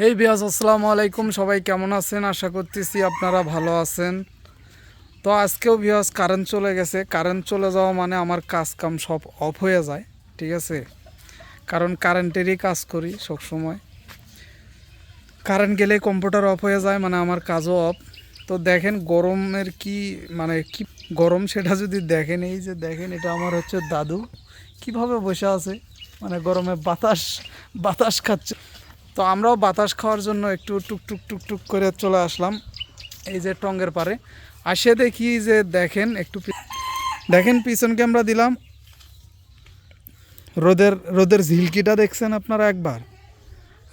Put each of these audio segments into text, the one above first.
হেই বিয়াস আসসালামু আলাইকুম। সবাই কেমন আছেন? আশা করতেছি আপনারা ভালো আছেন। তো আজকেও বিয়াস কারেন্ট চলে গেছে। কারেন্ট চলে যাওয়া মানে আমার কাজ কাম সব অফ হয়ে যায়, ঠিক আছে? কারণ কারেন্টেরই কাজ করি সব সময় কারেন্ট গেলে কম্পিউটার অফ হয়ে যায় মানে আমার কাজও অফ তো দেখেন গরমের কি মানে কি গরম সেটা যদি দেখেন, এই যে দেখেন, এটা আমার হচ্ছে দাদু। কীভাবে বসে আছে? মানে গরমে বাতাস বাতাস খাচ্ছে। তো আমরাও বাতাস খাওয়ার জন্য একটু টুক টুক করে চলে আসলাম এই যে টঙ্গের পারে আসে দেখি যে দেখেন একটু দেখেন পিছন ক্যামেরা দিলাম। রোদের রোদের ঝিলকিটা দেখছেন আপনারা একবার?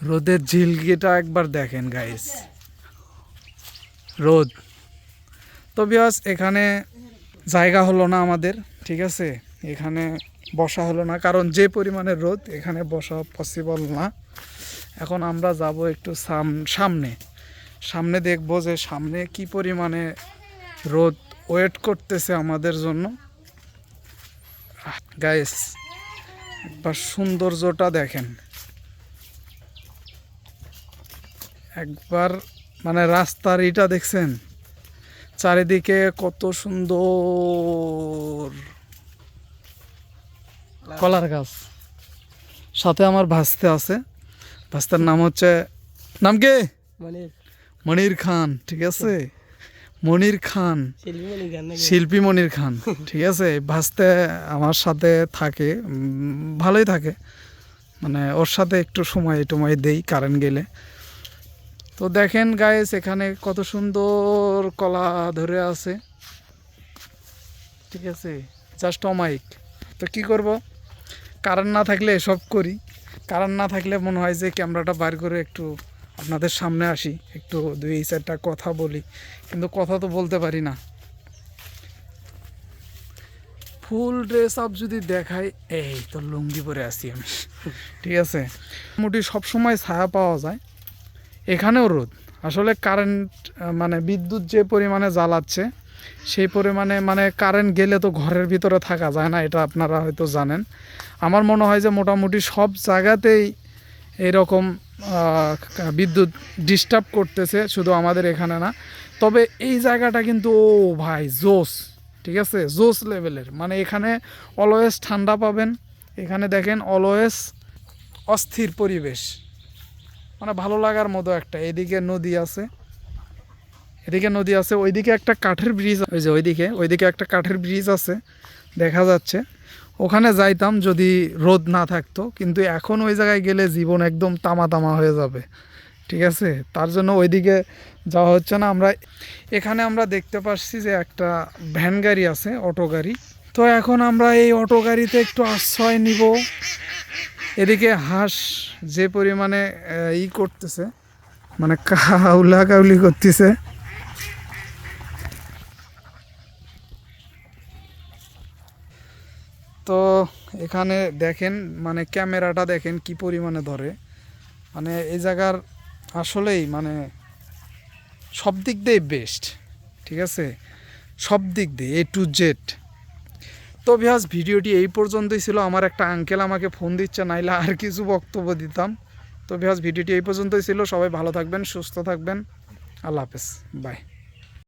রোদের ঝিলকিটা একবার দেখেন গাইস রোদ। তো বিয়াস এখানে জায়গা হলো না আমাদের, ঠিক আছে? এখানে বসা হলো না, কারণ যে পরিমাণে রোদ, এখানে বসা পসিবল না। এখন আমরা যাব একটু সাম- সামনে। সামনে দেখব যে সামনে কি পরিমাণে রোদ ওয়েট করতেছে আমাদের জন্য। গাইস, একবার সৌন্দর্যটা দেখেন। একবার মানে রাস্তার ইটা দেখছেন? চারিদিকে কত সুন্দর কলার গাছ। সাথে আমার ভাসতে আছে। ভাস্তার নাম হচ্ছে নাম কে? মানে মনির খান ঠিক আছে? মনির খান। শিল্পী মনির খান ঠিক আছে? ভাসতে আমার সাথে থাকে ভালোই থাকে। মানে ওর সাথে একটু সময় টময় দেই কারেন্ট গেলে। তো দেখেন গায়েস এখানে কত সুন্দর কলা ধরে আছে। ঠিক আছে? জাস্ট অমাইক তো কি করব? কারেন্ট না থাকলে এসব করি। কারেন্ট না থাকলে মনে হয় যে ক্যামেরাটা বার করে একটু আপনাদের সামনে আসি, একটু দুই এই চারটা কথা বলি। কিন্তু কথা তো বলতে পারি না। ফুল ড্রেস আপ যদি দেখাই, এই তো লুঙ্গি পরে আসি আমি। ঠিক আছে? মোটামুটি সবসময় ছায়া পাওয়া যায়। এখানেও রোদ। আসলে কারেন্ট মানে বিদ্যুৎ যে পরিমাণে জ্বালাচ্ছে সেই পরিমাণে মানে কারেন্ট গেলে তো ঘরের ভিতরে থাকা যায় না, এটা আপনারা হয়তো জানেন। আমার মনে হয় যে মোটামুটি সব জায়গাতেই এরকম বিদ্যুৎ ডিস্টার্ব করতেছে শুধু আমাদের এখানে না। তবে এই জায়গাটা কিন্তু, ও ভাই জোস ঠিক আছে? জোস লেভেলের। মানে এখানে অলওয়েজ ঠান্ডা পাবেন। এখানে দেখেন অলওয়েজ অস্থির পরিবেশ। মানে ভালো লাগার মতো একটা। এদিকে নদী আছে। এদিকে নদী আছে, ওইদিকে একটা কাঠের ব্রিজ ওই যে ওইদিকে ওইদিকে একটা কাঠের ব্রিজ আছে, দেখা যাচ্ছে। ওখানে যাইতাম যদি রোদ না থাকতো, কিন্তু এখন ওই জায়গায় গেলে জীবন একদম তামা তামা হয়ে যাবে। ঠিক আছে? তার জন্য ওইদিকে যাওয়া হচ্ছে না। আমরা এখানে আমরা দেখতে পাচ্ছি যে একটা ভ্যান গাড়ি আছে, অটো গাড়ি। তো এখন আমরা এই অটো গাড়িতে একটু আশ্রয় নিব। এদিকে হাঁস যে পরিমাণে ই করতেছে মানে কাউলা কাউলি করতেছে। তো এখানে দেখেন মানে ক্যামেরাটা দেখেন কি পরিমাণে ধরে। মানে এই জায়গার আসলেই মানে সব দিক দিয়ে বেস্ট ঠিক আছে? সব দিক দিয়ে এ টু জেড তো ভিয়াস ভিডিওটি এই পর্যন্তই ছিল। আমার একটা আঙ্কেল আমাকে ফোন দিচ্ছে, নাইলে আর কিছু বক্তব্য দিতাম। তো ভিয়াস ভিডিওটি এই পর্যন্তই ছিল। সবাই ভালো থাকবেন, সুস্থ থাকবেন। আল্লাহ হাফেজ। বাই